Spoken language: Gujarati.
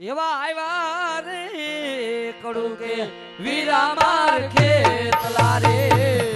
એવા આવ્યા રે કડું કે વીરા માર ખેતલા રે.